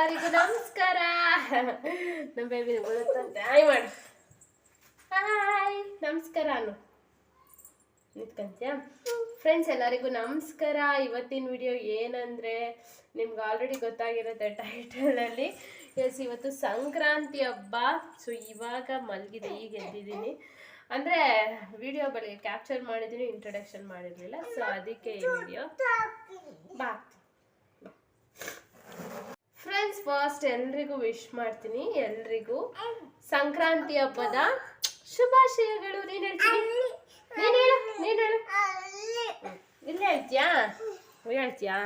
ಎಲ್ಲರಿಗೂ ನಮಸ್ಕಾರ. ನಮ್ಮ ಬೇಬಿ ಬರುತ್ತಂತೆ ಹಾಯ್ ಮಾಡು. ಹಾಯ್ ನಮಸ್ಕಾರ ಅನು ನಿಂತ್ಕೊಂತ್ಯಾ? ಫ್ರೆಂಡ್ಸ್ ಎಲ್ಲರಿಗೂ ನಮಸ್ಕಾರ. ಇವತ್ತಿನ ವಿಡಿಯೋ ಏನಂದರೆ ನಿಮ್ಗೆ ಆಲ್ರೆಡಿ ಗೊತ್ತಾಗಿರುತ್ತೆ ಟೈಟಲಲ್ಲಿ ಎಸ್ ಇವತ್ತು ಸಂಕ್ರಾಂತಿ ಹಬ್ಬ. ಸೊ ಇವಾಗ ಮಲಗಿದೆ, ಈಗ ಎದ್ದಿದ್ದೀನಿ. ಅಂದರೆ ವಿಡಿಯೋ ಬಳಿ ಕ್ಯಾಪ್ಚರ್ ಮಾಡಿದ್ದೀನಿ ಇಂಟ್ರೊಡಕ್ಷನ್ ಮಾಡಿರಲಿಲ್ಲ. ಸೊ ಅದಕ್ಕೆ ಈ ವಿಡಿಯೋ ಬಾ. ಫಸ್ಟ್ ಎಲ್ರಿಗೂ ವಿಶ್ ಮಾಡ್ತೀನಿ. ಎಲ್ರಿಗೂ ಸಂಕ್ರಾಂತಿ ಹಬ್ಬದ ಶುಭಾಶಯಗಳು. ನೀನ್ ಹೇಳ್ತೀನಿ ನೀನು ಹೇಳು ನೀನು ಹೇಳು. ಹ್ಮ್. ಇಲ್ಲಿ ಹೇಳ್ತೀಯಾ? ಹೇಳ್ತೀಯಾ?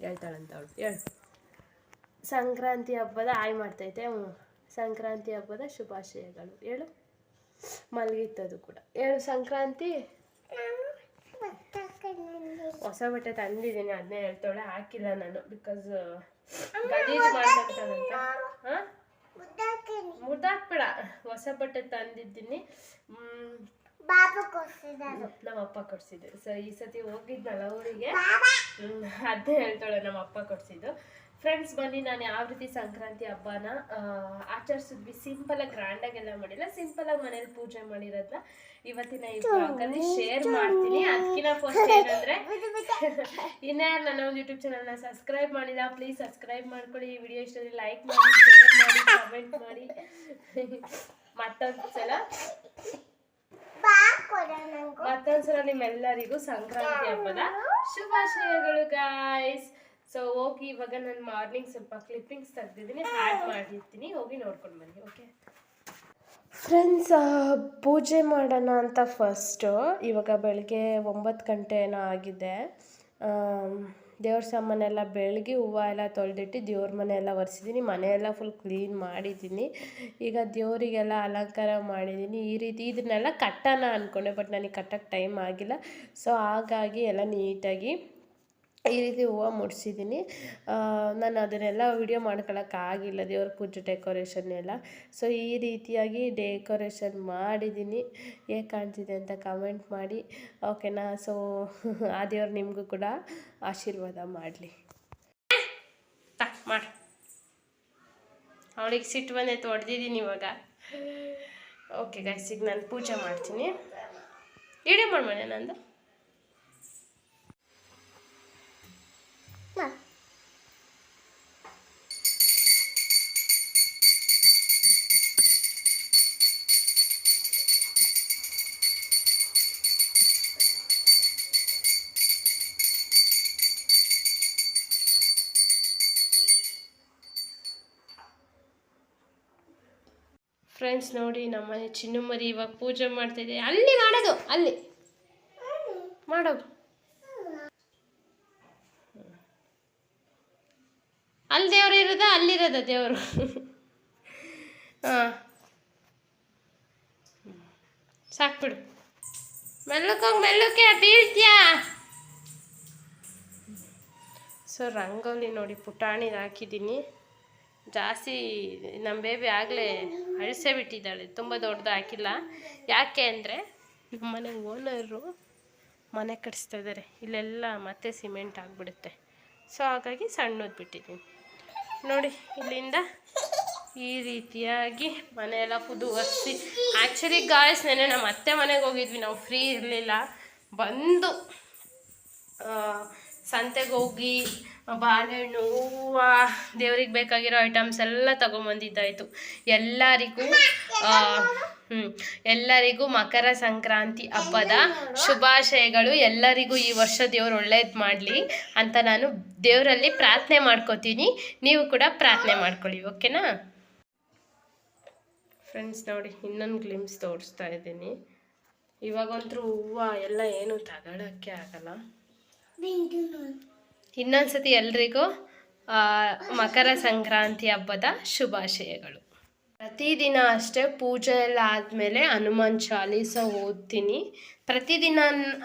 ಹೇಳ್ತಾಳಂತ ಅವಳು. ಹೇಳು. ಸಂಕ್ರಾಂತಿ ಹಬ್ಬದ ಆಯ್ ಮಾಡ್ತೈತೆ. ಹ್ಞೂ ಸಂಕ್ರಾಂತಿ ಹಬ್ಬದ ಶುಭಾಶಯಗಳು. ಹೇಳು. ಮಲಗಿತ್ತದು ಕೂಡ. ಹೇಳು ಸಂಕ್ರಾಂತಿ. ಹೊಸ ಬಟ್ಟೆ ತಂದಿದ್ದೀನಿ ಅದನ್ನೇ ಹೇಳ್ತಾಳೆ ಹಾಕಿಲ್ಲ ನಾನು ಬಿಕಾಸ್ ಗಲೀಜು ಹೊಸ ಬಟ್ಟೆ ತಂದಿದ್ದೀನಿ. ನಮ್ಮ ಅಪ್ಪ ಕೊಡ್ಸಿದ್ದು. ಸೊ ಈ ಸತಿ ಹೋಗಿದ್ನಲ್ಲ ಊರಿಗೆ? ಅದನ್ನೇ ಅದೇ ಹೇಳ್ತಾಳೆ ನಮ್ಮ ಅಪ್ಪ ಕೊಡ್ಸಿದ್ದು. ಫ್ರೆಂಡ್ಸ್ ಬನ್ನಿ ನಾನು ಯಾವ ರೀತಿ ಸಂಕ್ರಾಂತಿ ಹಬ್ಬನ ಆಚರಿಸಿದ್ವಿ. ಸಿಂಪಲ್ ಆಗಿ ಗ್ರ್ಯಾಂಡ್ ಆಗೆಲ್ಲ ಮಾಡಿಲ್ಲ. ಸಿಂಪಲ್ ಆಗಿ ಮನೇಲಿ ಪೂಜೆ ಮಾಡಿರೋದನ್ನ ಇವತ್ತಿನ ಈ ಬ್ಲಾಗಲ್ಲಿ ಶೇರ್ ಮಾಡ್ತೀನಿ. ಅದಕ್ಕಿಂತ ಫಸ್ಟ್ ಏನಂದ್ರೆ ಇನ್ಯಾರು ನನ್ನ ಒಂದು ಯೂಟ್ಯೂಬ್ ಚಾನಲ್ನ ಸಬ್ಸ್ಕ್ರೈಬ್ ಮಾಡಿಲ್ಲ ಪ್ಲೀಸ್ ಸಬ್ಸ್ಕ್ರೈಬ್ ಮಾಡ್ಕೊಳ್ಳಿ. ಈ ವಿಡಿಯೋ ಇಷ್ಟದಲ್ಲಿ ಲೈಕ್ ಮಾಡಿ ಶೇರ್ ಮಾಡಿ ಕಮೆಂಟ್ ಮಾಡಿ. ಮತ್ತೊಂದ್ಸಲ. ಮತ್ತೊಂದ್ಸಲ ನಿಮ್ಮೆಲ್ಲರಿಗೂ ಸಂಕ್ರಾಂತಿ ಹಬ್ಬದ ಶುಭಾಶಯಗಳು ಗಾಯ್ಸ್ ಸೊ ಹೋಗಿ ಇವಾಗ ನಾನು ಮಾರ್ನಿಂಗ್ ಸ್ವಲ್ಪ ಕ್ಲಿಪ್ಪಿಂಗ್ಸ್ ತೆಗ್ದಿದ್ದೀನಿ ಆ್ಯಡ್ ಮಾಡಿರ್ತೀನಿ ಹೋಗಿ ನೋಡ್ಕೊಂಡು ಬನ್ನಿ ಓಕೆ ಫ್ರೆಂಡ್ಸ್ ಪೂಜೆ ಮಾಡೋಣ ಅಂತ ಫಸ್ಟು ಇವಾಗ ಬೆಳಗ್ಗೆ ಒಂಬತ್ತು ಗಂಟೆ ಏನೋ ಆಗಿದೆ. ದೇವ್ರ ಸಾಮಾನೆಲ್ಲ ಬೆಳಗ್ಗೆ ಹೂವು ಎಲ್ಲ ತೊಳೆದಿಟ್ಟು ದೇವ್ರ ಮನೆ ಎಲ್ಲ ಒರೆಸಿದ್ದೀನಿ ಮನೆಯೆಲ್ಲ ಫುಲ್ ಕ್ಲೀನ್ ಮಾಡಿದ್ದೀನಿ ಈಗ ದೇವರಿಗೆಲ್ಲ ಅಲಂಕಾರ ಮಾಡಿದ್ದೀನಿ ಈ ರೀತಿ ಇದನ್ನೆಲ್ಲ ಕಟ್ಟೋಣ ಅಂದ್ಕೊಂಡೆ ಬಟ್ ನನಗೆ ಕಟ್ಟೋಕ್ಕೆ ಟೈಮ್ ಆಗಿಲ್ಲ. ಸೊ ಹಾಗಾಗಿ ಎಲ್ಲ ನೀಟಾಗಿ ಈ ರೀತಿ ಹೂವು ಮುಡಿಸಿದ್ದೀನಿ. ನಾನು ಅದನ್ನೆಲ್ಲ ವಿಡಿಯೋ ಮಾಡ್ಕೊಳಕ್ಕಾಗಿಲ್ಲ ದೇವ್ರ ಪೂಜೆ ಡೆಕೋರೇಷನ್ ಎಲ್ಲ. ಸೊ ಈ ರೀತಿಯಾಗಿ ಡೆಕೋರೇಷನ್ ಮಾಡಿದ್ದೀನಿ. ಹೇಗೆ ಕಾಣ್ತಿದೆ ಅಂತ ಕಮೆಂಟ್ ಮಾಡಿ. ಓಕೆನಾ ಸೊ ಆ ದೇವ್ರು ನಿಮಗೂ ಕೂಡ ಆಶೀರ್ವಾದ ಮಾಡಲಿ. ಮಾಡಿ. ಅವಳಿಗೆ ಸಿಟ್ಟು ಬಂದೆ ತೊಡ್ದಿದ್ದೀನಿ ಇವಾಗ. ಓಕೆ ಗಾಯಸಿಗೆ ನಾನು ಪೂಜೆ ಮಾಡ್ತೀನಿ. ವಿಡಿಯೋ ಮಾಡ್ಬೋಣ ನಂದು. ಫ್ರೆಂಡ್ಸ್ ನೋಡಿ, ನಮ್ಮನೆ ಚಿನ್ನು ಮರಿ ಇವಾಗ ಪೂಜೆ ಮಾಡ್ತಿದೆ. ಅಲ್ಲಿ ಮಾಡೋದು ಅಲ್ಲಿ. ಮಾಡೋದು. ಅಲ್ಲಿ ದೇವ್ರು ಇರೋದ? ಅಲ್ಲಿರೋದ ದೇವರು? ಹಾಂ. ಸಾಕ್ಬಿಡು ಮೆಲ್ಲಕ್ಕೋಗಿ ಮೆಲ್ಲಕ್ಕೆ ಬೀಳ್ತೀಯಾ? ಸೊ, ರಂಗೋಲಿ ನೋಡಿ ಪುಟಾಣಿ ಹಾಕಿದ್ದೀನಿ. ಜಾಸ್ತಿ ನಮ್ಮ ಬೇಬಿ ಆಗಲೇ ಅಳಿಸೇ ಬಿಟ್ಟಿದ್ದಾಳೆ. ತುಂಬ ದೊಡ್ಡದು ಹಾಕಿಲ್ಲ. ಯಾಕೆ ಅಂದರೆ ನಮ್ಮ ಮನೆ ಓನರು ಮನೆ ಕಟ್ಸ್ತಾ ಇದ್ದಾರೆ ಇಲ್ಲೆಲ್ಲ ಮತ್ತೆ ಸಿಮೆಂಟ್ ಆಗಿಬಿಡುತ್ತೆ. ಸೊ ಹಾಗಾಗಿ ಸಣ್ಣದು ಬಿಟ್ಟಿದ್ದೀನಿ. ನೋಡಿ, ಇಲ್ಲಿಂದ ಈ ರೀತಿಯಾಗಿ ಮನೆಯೆಲ್ಲ ಕುದು ಒರೆಸಿ ಆ್ಯಕ್ಚುಲಿ ಗಾಯಸ್ ನೆನೆ ನಮ್ಮ ಅತ್ತೆ ಮನೆಗೆ ಹೋಗಿದ್ವಿ. ನಾವು ಫ್ರೀ ಇರಲಿಲ್ಲ. ಬಂದು ಸಂತೆಗೆ ಹೋಗಿ ಬಾಳೆಹಣ್ಣು ಹೂವು, ದೇವ್ರಿಗೆ ಬೇಕಾಗಿರೋ ಐಟಮ್ಸ್ ಎಲ್ಲ ತಗೊಂಬಂದಿದ್ದಾಯಿತು. ಎಲ್ಲರಿಗೂ ಎಲ್ಲರಿಗೂ ಮಕರ ಸಂಕ್ರಾಂತಿ ಹಬ್ಬದ ಶುಭಾಶಯಗಳು. ಎಲ್ಲರಿಗೂ ಈ ವರ್ಷ ದೇವ್ರು ಒಳ್ಳೇದು ಮಾಡಲಿ ಅಂತ ನಾನು ದೇವರಲ್ಲಿ ಪ್ರಾರ್ಥನೆ ಮಾಡ್ಕೋತೀನಿ. ನೀವು ಕೂಡ ಪ್ರಾರ್ಥನೆ ಮಾಡ್ಕೊಳ್ಳಿ, ಓಕೆನಾ? ಫ್ರೆಂಡ್ಸ್ ನೋಡಿ, ಇನ್ನೊಂದು ಗ್ಲಿಮ್ಸ್ ತೋರಿಸ್ತಾ ಇದ್ದೀನಿ. ಇವಾಗಂತೂ ಹೂವು ಎಲ್ಲ ಏನು ತಗೊಳಕ್ಕೆ ಆಗಲ್ಲ. ಇನ್ನೊಂದ್ಸತಿ ಎಲ್ರಿಗೂ ಆ, ಮಕರ ಸಂಕ್ರಾಂತಿ ಹಬ್ಬದ ಶುಭಾಶಯಗಳು. ಪ್ರತಿದಿನ ಅಷ್ಟೇ ಪೂಜೆ ಎಲ್ಲ ಆದಮೇಲೆ ಹನುಮಾನ್ ಚಾಲೀಸ ಓದ್ತೀನಿ. ಪ್ರತಿದಿನ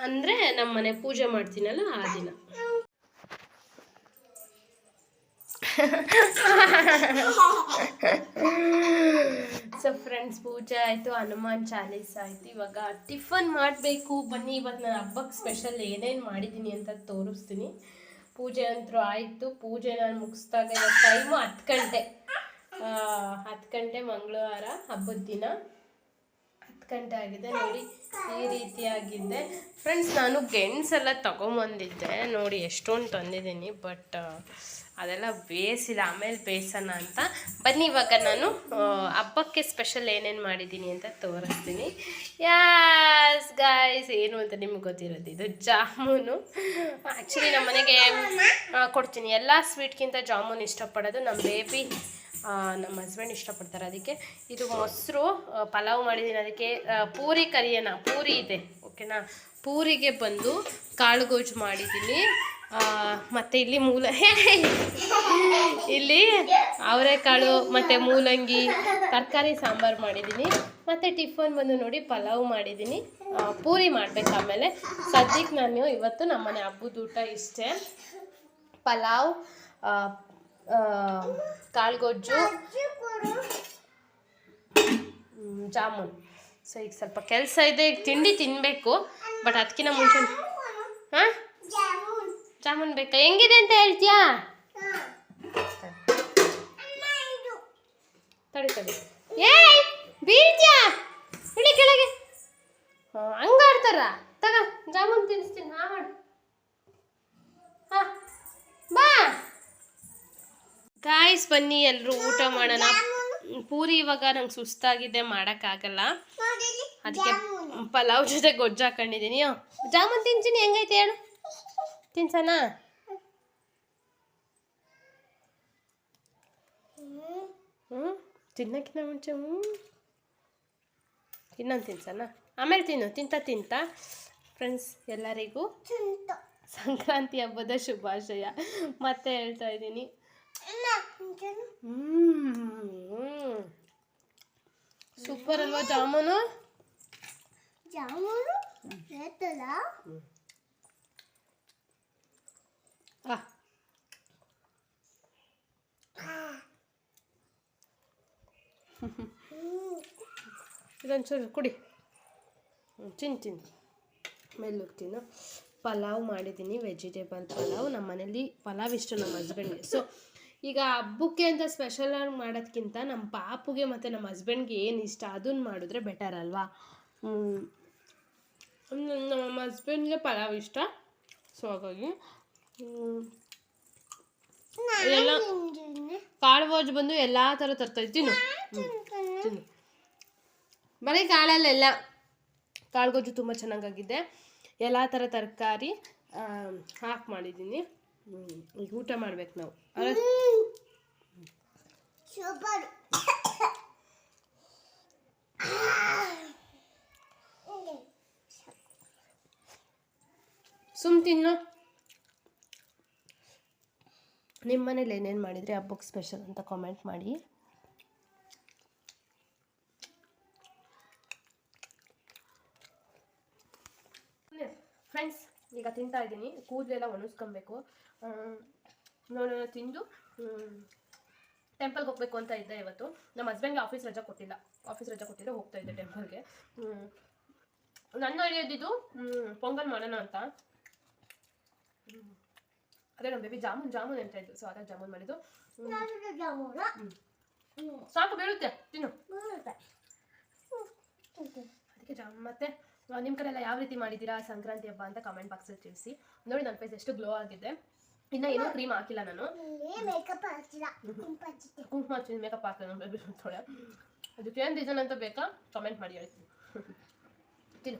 ಅಂದರೆ ನಮ್ಮ ಮನೆ ಪೂಜೆ ಮಾಡ್ತೀನಲ್ಲ ಆ ದಿನ. ಸೊ ಫ್ರೆಂಡ್ಸ್ ಪೂಜೆ ಆಯಿತು ಹನುಮಾನ್ ಚಾಲೀಸ ಆಯಿತು. ಇವಾಗ ಟಿಫನ್ ಮಾಡಬೇಕು. ಬನ್ನಿ ಇವತ್ತು ನಾನು ಹಬ್ಬಕ್ಕೆ ಸ್ಪೆಷಲ್ ಏನೇನು ಮಾಡಿದ್ದೀನಿ ಅಂತ ತೋರಿಸ್ತೀನಿ. ಪೂಜೆ ಅಂತೂ ಆಯಿತು. ಪೂಜೆ ನಾನು ಮುಗಿಸ್ದಾಗ ಟೈಮು ಹತ್ತು ಗಂಟೆ. ಹತ್ತು ಗಂಟೆ ಮಂಗಳವಾರ ಹಬ್ಬದ ದಿನ. ಗಂಟೆ ಆಗಿದೆ ನೋಡಿ, ಈ ರೀತಿಯಾಗಿದೆ. ಫ್ರೆಂಡ್ಸ್ ನಾನು ಗೆಣಸೆಲ್ಲ ತಗೊಂಬಂದಿದ್ದೆ. ನೋಡಿ, ಎಷ್ಟೊಂದು ತಂದಿದ್ದೀನಿ ಬಟ್ ಅದೆಲ್ಲ ಬೇಯಿಸಿಲ್ಲ. ಆಮೇಲೆ ಬೇಯಿಸೋಣ ಅಂತ. ಬನ್ನಿ, ಇವಾಗ ನಾನು ಹಬ್ಬಕ್ಕೆ ಸ್ಪೆಷಲ್ ಏನೇನು ಮಾಡಿದ್ದೀನಿ ಅಂತ ತೋರಿಸ್ತೀನಿ. ಯಾಸ್ ಗಾಯ್ಸ್ ಏನು ಅಂತ ನಿಮ್ಗೆ ಗೊತ್ತಿರೋದು? ಇದು ಜಾಮೂನು. ಆ್ಯಕ್ಚುಲಿ ನಮ್ಮ ಮನೆಗೆ ಕೊಡ್ತೀನಿ. ಎಲ್ಲ ಸ್ವೀಟ್ಗಿಂತ ಜಾಮೂನ್ ಇಷ್ಟಪಡೋದು ನಮ್ಮ ಬೇಬಿ ನಮ್ಮ ಹಸ್ಬೆಂಡ್ ಇಷ್ಟಪಡ್ತಾರೆ. ಅದಕ್ಕೆ ಇದು ಮೊಸರು ಪಲಾವ್ ಮಾಡಿದ್ದೀನಿ. ಅದಕ್ಕೆ ಪೂರಿ ಕರಿಯೋಣ, ಪೂರಿ ಇದೆ ಓಕೆನಾ ಪೂರಿಗೆ ಬಂದು ಕಾಳು ಗೋಜು ಮಾಡಿದ್ದೀನಿ. ಮತ್ತು ಇಲ್ಲಿ ಮೂಲ ಇಲ್ಲಿ ಅವರೆಕಾಳು, ಮತ್ತು ಮೂಲಂಗಿ, ತರಕಾರಿ, ಸಾಂಬಾರು ಮಾಡಿದ್ದೀನಿ. ಮತ್ತು ಟಿಫನ್ ಬಂದು ನೋಡಿ ಪಲಾವ್ ಮಾಡಿದ್ದೀನಿ. ಪೂರಿ ಮಾಡ್ಬೇಕು ಆಮೇಲೆ. ಸದ್ಯಕ್ಕೆ ನಾನು ಇವತ್ತು ನಮ್ಮನೆ ಹಬ್ಬದ ಊಟ ಇಷ್ಟೇ. ಪಲಾವ್ ಕಾಳ್ಗೊಜ್ಜು. ಗೊಜ್ಜು ಜಾಮೂನ್. ಸೊ ಈಗ ಸ್ವಲ್ಪ ಕೆಲಸ ಇದೆ, ಈಗ ತಿಂಡಿ ತಿನ್ನಬೇಕು ಬಟ್ ಅದಕ್ಕಿಂತ ಮುಂಚೆ ಹಾಂ? ಜಾಮೂನ್ ಬೇಕಾ? ಹೆಂಗಿದೆ ಅಂತ ಹೇಳ್ತೀಯಾ? ತಡಿ ತಡಿ ಏಯ್, ಬೀಳ್ತೀಯಾ? ಇಳಿ ಕೆಳಗೆ. ಹಂಗೆ ಆಡ್ತಾರ ತಗ, ಜಾಮೂನ್ ತಿನ್ನಿಸ್ತೀನಿ. ಹಾ, ಮಾಡು. ಹಾ, ಬಾ. ಗಾಯ್ಸ್ ಬನ್ನಿ ಎಲ್ಲರೂ ಊಟ ಮಾಡೋಣ. ಪೂರಿ ಇವಾಗ ನಂಗೆ ಸುಸ್ತಾಗಿದೆ ಮಾಡೋಕ್ಕಾಗಲ್ಲ ಅದಕ್ಕೆ ಪಲಾವ್ ಜೊತೆ ಗೊಜ್ಜು ಹಾಕೊಂಡಿದ್ದೀನಿ ಜಾಮೂನ್ ತಿಂತೀನಿ ಹೆಂಗೈತೆ ಹೇಳು? ತಿನ್ಸನಾ? ಹ್ಞೂ ತಿನ್ನಕ್ಕಿಂತ ಮುಂಚೆ ಹ್ಞೂ ಇನ್ನೊಂದು ತಿನ್ಸನ? ಆಮೇಲೆ ತಿನ್ನು ತಿಂತ ತಿಂತ. ಫ್ರೆಂಡ್ಸ್ ಎಲ್ಲರಿಗೂ ಸಂಕ್ರಾಂತಿ ಹಬ್ಬದ ಶುಭಾಶಯ. ಮತ್ತೆ ಹೇಳ್ತಾ ಇದ್ದೀನಿ. ಸೂಪರ್ ಅಲ್ವಾ ಜಾಮೂನು ಜಾಮೂನು ಹೇಳ್ತಲ್ಲ ಆ ಇದೊಂಚೂರು ಕುಡಿ ಹ್ಮ್, ತಿನ್ ತಿನ್ನು ಮೇಲಕ್ಕೆ ತಿನ್ನು ಪಲಾವ್ ಮಾಡಿದ್ದೀನಿ ವೆಜಿಟೇಬಲ್ ಪಲಾವ್ ನಮ್ಮ ಮನೇಲಿ ಪಲಾವ್ ಇಷ್ಟ ನಮ್ಮ ಹಸ್ಬೆಂಡ್ಗೆ ಸೊ ಈಗ ಹಬ್ಬಕ್ಕೆ ಅಂತ ಸ್ಪೆಷಲ್ ಆಗಿ ಮಾಡೋದ್ಕಿಂತ ನಮ್ಮ ಪಾಪುಗೆ ಮತ್ತು ನಮ್ಮ ಹಸ್ಬೆಂಡ್ಗೆ ಏನು ಇಷ್ಟ ಅದನ್ನು ಮಾಡಿದ್ರೆ ಬೆಟರ್ ಅಲ್ವಾ? ನಮ್ಮ ಹಸ್ಬೆಂಡ್ಗೆ ಪಲಾವ್ ಇಷ್ಟ. ಸೊ ಹಾಗಾಗಿ ಎಲ್ಲ ಕಾಳು ಕಾಳುಗೋಜು ಬಂದು ಎಲ್ಲ ಥರ ತರ್ತಾರೆ ತಿನ್ನು. ತಿನ್ನು. ಬರೀ ಕಾಳಲ್ಲೆಲ್ಲ ಕಾಳುಗೋಜು ತುಂಬ ಚೆನ್ನಾಗಾಗಿದೆ. ಎಲ್ಲ ಥರ ತರಕಾರಿ ಹಾಕಿ ಮಾಡಿದ್ದೀನಿ. ಈಗ ಊಟ ಮಾಡ್ಬೇಕು ನಾವು. ಸೂಪರ್ ಸುಮ್ ತಿನ್ನು. ನಿಮ್ಮ ಮನೇಲಿ ಏನೇನು ಮಾಡಿದರೆ ಹಬ್ಬಕ್ಕೆ ಸ್ಪೆಷಲ್ ಅಂತ ಕಾಮೆಂಟ್ ಮಾಡಿ. ಈಗ ತಿಂತಾ ಇದ್ದೀನಿ. ಕೂದಲೆಲ್ಲ ಒಣಗಿಸ್ಕೊಬೇಕು ನೋಡೋಣ ತಿಂದು ಟೆಂಪಲ್ಗೆ ಹೋಗ್ಬೇಕು ಅಂತ ಇದ್ದೆ ಇವತ್ತು. ನಮ್ಮ ಹಸ್ಬೆಂಡ್ಗೆ ಆಫೀಸ್ ರಜಾ ಕೊಟ್ಟಿಲ್ಲ. ಆಫೀಸ್ ರಜಾ ಕೊಟ್ಟಿದ್ದೆ ಹೋಗ್ತಾ ಇದ್ದೆ ಟೆಂಪಲ್ಗೆ ನನ್ನ ಹಿಡಿಯೋದಿದ್ದು ಪೊಂಗಲ್ ಮಾಡೋಣ ಅಂತ. ಅದೇ ನಮ್ಮ ಬೇಬಿ ಜಾಮೂನ್ ಜಾಮೂನ್ ಅಂತ ಇದ್ದು ಸೊ ಅದ ಜಾಮೂನ್ ಮಾಡಿದ್ದು. ನಾನು ಸಾಕು ಬೀಳುತ್ತೆ. ತಿನ್ನು. ಅದಕ್ಕೆ ಜಾಮೂನ್ ಮತ್ತೆ ನಿಮ್ಮ ಕಡೆ ಎಲ್ಲ ಯಾವ ರೀತಿ ಮಾಡಿದ್ದೀರಾ ಸಂಕ್ರಾಂತಿ ಹಬ್ಬ ಅಂತ ಕಮೆಂಟ್ ಬಾಕ್ಸಲ್ಲಿ ತಿಳಿಸಿ. ನೋಡಿ ನನ್ನ ಫೇಸ್ ಎಷ್ಟು ಗ್ಲೋ ಆಗಿದೆ. ಇನ್ನ ಏನೂ ಕ್ರೀಮ್ ಹಾಕಿಲ್ಲ ನಾನು. ಕುಂಕುಮ ಹಚ್ಚಿದ ಮೇಕಪ್ ಹಾಕಿಲ್ಲ ನನ್ನ ಬೇಬಿ ತೊಳೆ ಅದಕ್ಕೆ ಏನು ರೀಸನ್ ಅಂತ ಬೇಕಾ? ಕಮೆಂಟ್ ಮಾಡಿ ಹೇಳ್ತೀನಿ. ತಿನ್ನು.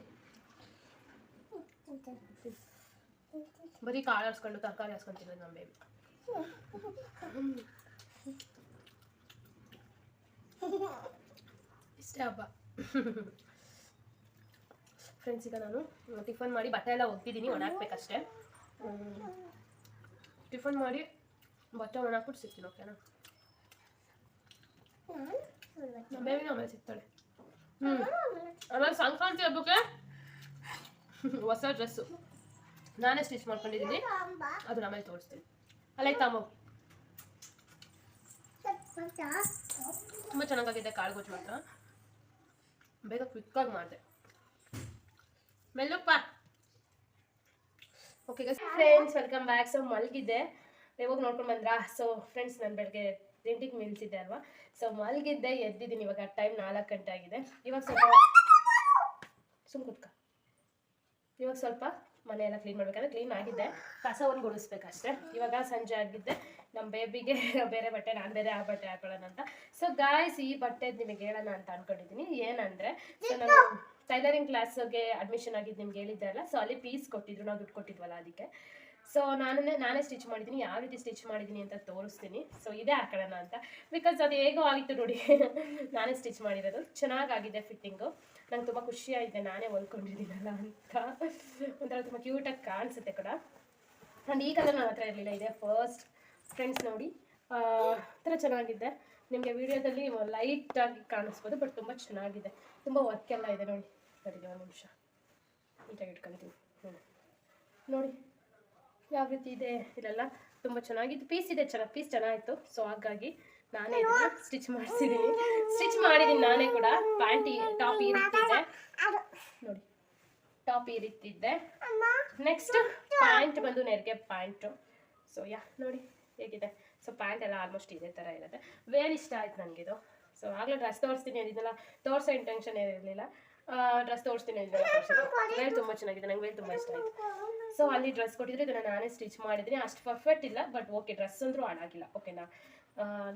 ಬರೀ ಕಾಳು ಹರ್ಸ್ಕೊಂಡು ತರಕಾರಿ ಹರ್ಸ್ಕೊಂತಿರೋದು ನಮ್ಮ ಬೇಬಿ ಇಷ್ಟೇ ಹಬ್ಬ. ಫ್ರೆಂಡ್ಸ್ ಈಗ ನಾನು ಟಿಫನ್ ಮಾಡಿ ಬಟ್ಟೆ ಎಲ್ಲ ಒಗ್ತಿದ್ದೀನಿ ಒಣಾಕ್ಬೇಕಷ್ಟೇ ಟಿಫನ್ ಮಾಡಿ ಬಟ್ಟೆ ಒಣಾಕ್ಬಿಟ್ಟು ಸಿಗ್ತೀನಿ ಓಕೆನಾ ಬೇಬಿನ ಆಮೇಲೆ ಸಿಗ್ತಾಳೆ. ಹ್ಞೂ ಆಮೇಲೆ ಸಂಕ್ರಾಂತಿ ಹಬ್ಬಕ್ಕೆ ಹೊಸ ಡ್ರೆಸ್ಸು ನಾನೇ ಸ್ಟಿಚ್ ಮಾಡ್ಕೊಂಡಿದ್ದೀನಿ. ಅದು ಆಮೇಲೆ ತೋರಿಸ್ತೀನಿ. ಅಲ್ಲೇ ಅಮ್ಮ ತುಂಬ ಚೆನ್ನಾಗಾಗಿದೆ ಕಾಳುಗೊಜ್ಜು ಮಾತ್ರ. ಬೇಗ ಕ್ವಿಕ್ಕಾಗಿ ಮಾಡಿದೆ. Okay friends welcome back so ಮಲಗಿದ್ದೆ ಯಾವಾಗ ನೋಡ್ಕೊಂಡು ಬಂದ್ರಾ? ಸೊ ಫ್ರೆಂಡ್ಸ್ ನಾನು ಬೆಳಗ್ಗೆ ಎಂಟಿಗೆ ನಿಲ್ಸಿದ್ದೆ ಅಲ್ವಾ? ಸೊ ಮಲಗಿದ್ದೆ, ಎದ್ದಿದ್ದೀನಿ. ಇವಾಗ ಟೈಮ್ ನಾಲ್ಕು ಗಂಟೆ ಆಗಿದೆ. ಇವಾಗ ಸ್ವಲ್ಪ ಸುಮ್ ಕುತ್ಕ. ಇವಾಗ ಸ್ವಲ್ಪ ಮನೆ ಕ್ಲೀನ್ ಮಾಡ್ಬೇಕಂದ್ರೆ ಕ್ಲೀನ್ ಆಗಿದ್ದೆ ಕಸವನ್ನು ಗುಡಿಸ್ಬೇಕಷ್ಟೇ. ಇವಾಗ ಸಂಜೆ ಆಗಿದ್ದೆ. ನಮ್ಮ ಬೇಬಿಗೆ ಬೇರೆ ಬಟ್ಟೆ, ನಾನು ಬೇರೆ ಆ ಬಟ್ಟೆ ಹಾಕೊಳ್ಳೋಣ ಅಂತ. ಸೊ ಗಾಯ್ಸ್ ಈ ಬಟ್ಟೆ ನಿಮಗೆ ಹೇಳೋಣ ಅಂತ ಅನ್ಕೊಂಡಿದ್ದೀನಿ. ಏನಂದ್ರೆ ಸೊ ನಾನು ಟೈಲರಿಂಗ್ ಕ್ಲಾಸ್ಗೆ ಅಡ್ಮಿಷನ್ ಆಗಿದ್ದು ನಿಮ್ಗೆ ಹೇಳಿದ್ದೆ ಅಲ್ಲ? ಸೊ ಅಲ್ಲಿ ಪೀಸ್ ಕೊಟ್ಟಿದ್ರು, ನಾವು ದುಡ್ಡು ಕೊಟ್ಟಿದ್ವಲ್ಲ ಅದಕ್ಕೆ. ಸೊ ನಾನೇ ನಾನೇ ಸ್ಟಿಚ್ ಮಾಡಿದ್ದೀನಿ ಯಾವ ರೀತಿ ಸ್ಟಿಚ್ ಮಾಡಿದ್ದೀನಿ ಅಂತ ತೋರಿಸ್ತೀನಿ. ಸೊ ಇದೇ ಹಾಕೋಣ ಅಂತ. ಬಿಕಾಸ್ ಅದು ಹೇಗೋ ಆಗಿತ್ತು ನೋಡಿ. ನಾನೇ ಸ್ಟಿಚ್ ಮಾಡಿರೋದು. ಚೆನ್ನಾಗಾಗಿದೆ ಫಿಟ್ಟಿಂಗು ನಂಗೆ ತುಂಬ ಖುಷಿ ಆಯಿತು ನಾನೇ ಹೊಲ್ಕೊಂಡಿದ್ದೀನಲ್ಲ ಅಂತ. ಒಂಥರ ತುಂಬ ಕ್ಯೂಟಾಗಿ ಕಾಣಿಸುತ್ತೆ ಕೂಡ. ಆ್ಯಂಡ್ ಈ ಕಲರ್ ನನ್ನ ಹತ್ರ ಇರಲಿಲ್ಲ, ಇದೆ ಫಸ್ಟ್ ಫ್ರೆಂಡ್ಸ್ ನೋಡಿ. ಒಂಥರ ಥರ ಚೆನ್ನಾಗಿದೆ. ನಿಮಗೆ ವಿಡಿಯೋದಲ್ಲಿ ಲೈಟಾಗಿ ಕಾಣಿಸ್ಬೋದು ಬಟ್ ತುಂಬ ಚೆನ್ನಾಗಿದೆ. ತುಂಬ ವರ್ಕ್ ಎಲ್ಲ ಇದೆ ನೋಡಿ. ಸರಿ, ಒಂದು ನಿಮಿಷ. ನೀಟಾಗಿ ಇಟ್ಕೊಳ್ತೀನಿ ನೋಡಿ ನೋಡಿ, ಯಾವ ರೀತಿ ಇದೆ ಇಲ್ಲೆಲ್ಲ ತುಂಬ ಚೆನ್ನಾಗಿತ್ತು. ಪೀಸ್ ಇದೆ ಚೆನ್ನಾಗಿ ಪೀಸ್ ಚೆನ್ನಾಗಿತ್ತು. ಸೊ ಹಾಗಾಗಿ ನಾನೇ ಸ್ಟಿಚ್ ಮಾಡಿಸಿದ್ದೀನಿ ಸ್ಟಿಚ್ ಮಾಡಿದ್ದೀನಿ ನಾನೇ ಕೂಡ. ಪ್ಯಾಂಟ್ ಟಾಪ್ ಈ ರೀತಿ ಇದೆ. ನೋಡಿ, ಟಾಪ್ ಈ ರೀತಿ ಇದೆ. ನೆಕ್ಸ್ಟ್ ಪ್ಯಾಂಟ್ ಬಂದು ನೆರಿಗೆ ಪ್ಯಾಂಟು. ಸೊ ಯಾ, ನೋಡಿ, ಹೇಗಿದೆ? ಸೊ ಪ್ಯಾಂಟ್ ಎಲ್ಲ ಆಲ್ಮೋಸ್ಟ್ ಇದೇ ಥರ ಇರುತ್ತೆ. ವೇರ್ ಇಷ್ಟ ಆಯ್ತು ನನಗಿದು. ಸೊ ಆಗಲೇ ಡ್ರೆಸ್ ತೋರಿಸ್ತೀನಿ ಅಂದಿದ್ದೆಲ್ಲ ತೋರಿಸೋ ಇಂಟೆನ್ಷನ್ ಏನಿರಲಿಲ್ಲ. ಡ್ರೆಸ್ ತೋರಿಸ್ತೀನಿ ವೇಲ್ ತುಂಬ ಚೆನ್ನಾಗಿದೆ. ನಂಗೆ ವೇಲ್ ತುಂಬ ಇಷ್ಟ ಆಯಿತು. ಸೊ ಅಲ್ಲಿ ಡ್ರೆಸ್ ಕೊಟ್ಟಿದ್ರೆ ಇದನ್ನು ನಾನೇ ಸ್ಟಿಚ್ ಮಾಡಿದ್ದೀನಿ. ಅಷ್ಟು ಪರ್ಫೆಕ್ಟ್ ಇಲ್ಲ ಬಟ್ ಓಕೆ ಡ್ರೆಸ್ ಅಂದರೂ ಹಾಳಾಗಿಲ್ಲ. ಓಕೆನಾ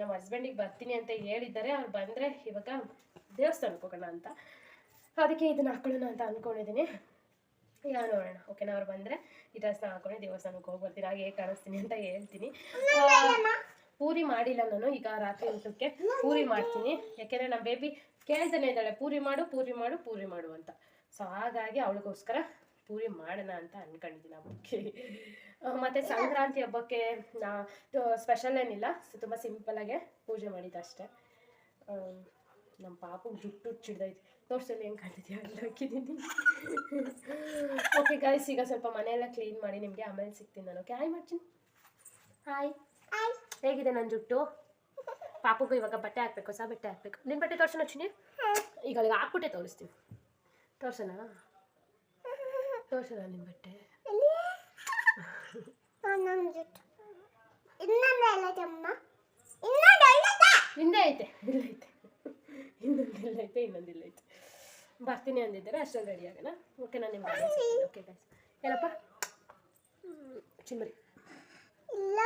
ನಮ್ಮ ಹಸ್ಬೆಂಡಿಗೆ ಬರ್ತೀನಿ ಅಂತ ಹೇಳಿದ್ದಾರೆ. ಅವ್ರು ಬಂದರೆ ಇವಾಗ ದೇವಸ್ಥಾನಕ್ಕೆ ಹೋಗೋಣ ಅಂತ. ಅದಕ್ಕೆ ಇದನ್ನ ಹಾಕೊಳ್ಳೋಣ ಅಂತ ಅಂದ್ಕೊಂಡಿದ್ದೀನಿ ಯಾ ನೋಡೋಣ. ಓಕೆನಾ ಅವ್ರು ಬಂದರೆ ಈ ಡ್ರೆಸ್ನ ಹಾಕೊಂಡು ದೇವಸ್ಥಾನಕ್ಕೆ ಹೋಗಿ ಬರ್ತೀನಿ ಹಾಗೆ ಹೇಗೆ ಕಾಣಿಸ್ತೀನಿ ಅಂತ ಹೇಳ್ತೀನಿ. ಪೂರಿ ಮಾಡಿಲ್ಲ ನಾನು ಈಗ ರಾತ್ರಿ ಊಟಕ್ಕೆ ಪೂರಿ ಮಾಡ್ತೀನಿ. ಯಾಕೆಂದರೆ ನಮ್ಮ ಬೇಬಿ ಕೇಳ್ತಾನೆ ಇದ್ದಾಳೆ ಪೂರಿ ಮಾಡು ಪೂರಿ ಮಾಡು ಪೂರಿ ಮಾಡು ಅಂತ. ಸೊ ಹಾಗಾಗಿ ಅವಳಿಗೋಸ್ಕರ ಪೂರಿ ಮಾಡೋಣ ಅಂತ ಅನ್ಕೊಂಡಿದ್ದೀನಿ ಹಬ್ಬಕ್ಕೆ. ಮತ್ತೆ ಸಂಕ್ರಾಂತಿ ಹಬ್ಬಕ್ಕೆ ನಾ ಸ್ಪೆಷಲ್ ಏನಿಲ್ಲ ಸೊ ತುಂಬ ಆಗಿ ಪೂಜೆ ಮಾಡಿದ್ದು ಅಷ್ಟೇ. ನಮ್ಮ ಪಾಪು ಜುಟ್ಟು ಚಿಡ್ದೈತೆ ತೋರ್ಸಲ್ಲಿ ಹೆಂಗೆ ಕಾಣ್ತಿದ್ಯಾ? ಅಲ್ಲಿ ಹಾಕಿದ್ದೀನಿ ಓಕೆ ಗಾಯ್ಸ್ ಈಗ ಸ್ವಲ್ಪ ಮನೆಯೆಲ್ಲ ಕ್ಲೀನ್ ಮಾಡಿ ನಿಮಗೆ ಆಮೇಲೆ ಸಿಗ್ತೀನಿ ನಾನು. ಓಕೆ ಹಾಯ್ ಮಾಡ್ತೀನಿ ಹಾಯ್ ಹೇಗಿದೆ ನನ್ನ ಜುಟ್ಟು? ಪಾಪುಗೂ ಇವಾಗ ಬಟ್ಟೆ ಹಾಕ್ಬೇಕು ಹೊಸ ಬಟ್ಟೆ ಹಾಕ್ಬೇಕು. ನಿನ್ನ ಬಟ್ಟೆ ತೋರ್ಸೋಣ ಚಿನಿ ಈಗ ಅಲ್ಲಿಗೆ ಹಾಕ್ಬಿಟ್ಟೆ ತೋರಿಸ್ತೀವಿ. ತೋರ್ಸೋಣ? ತೋರ್ಸೋಣ ನಿನ್ನ ಬಟ್ಟೆ. ಇನ್ನೊಂದು ಐತೆ ಇನ್ನೊಂದು ಹಿಂದೆ ಐತೆ ಇನ್ನೊಂದು ಇಲ್ಲೈತೆ ಇನ್ನೊಂದು ಇಲ್ಲೈತೆ ಬರ್ತೀನಿ ಅಂದಿದ್ದಾರೆ ಅಷ್ಟೊಂದು ರೆಡಿ ಆಗೋಣ. ಓಕೆ ನಾನು ನಿಮ್ಮ ಓಕೆ ಗೈಸ್ ಏನಪ್ಪ ಚಿನ್ಮರಿ. ಇಲ್ಲ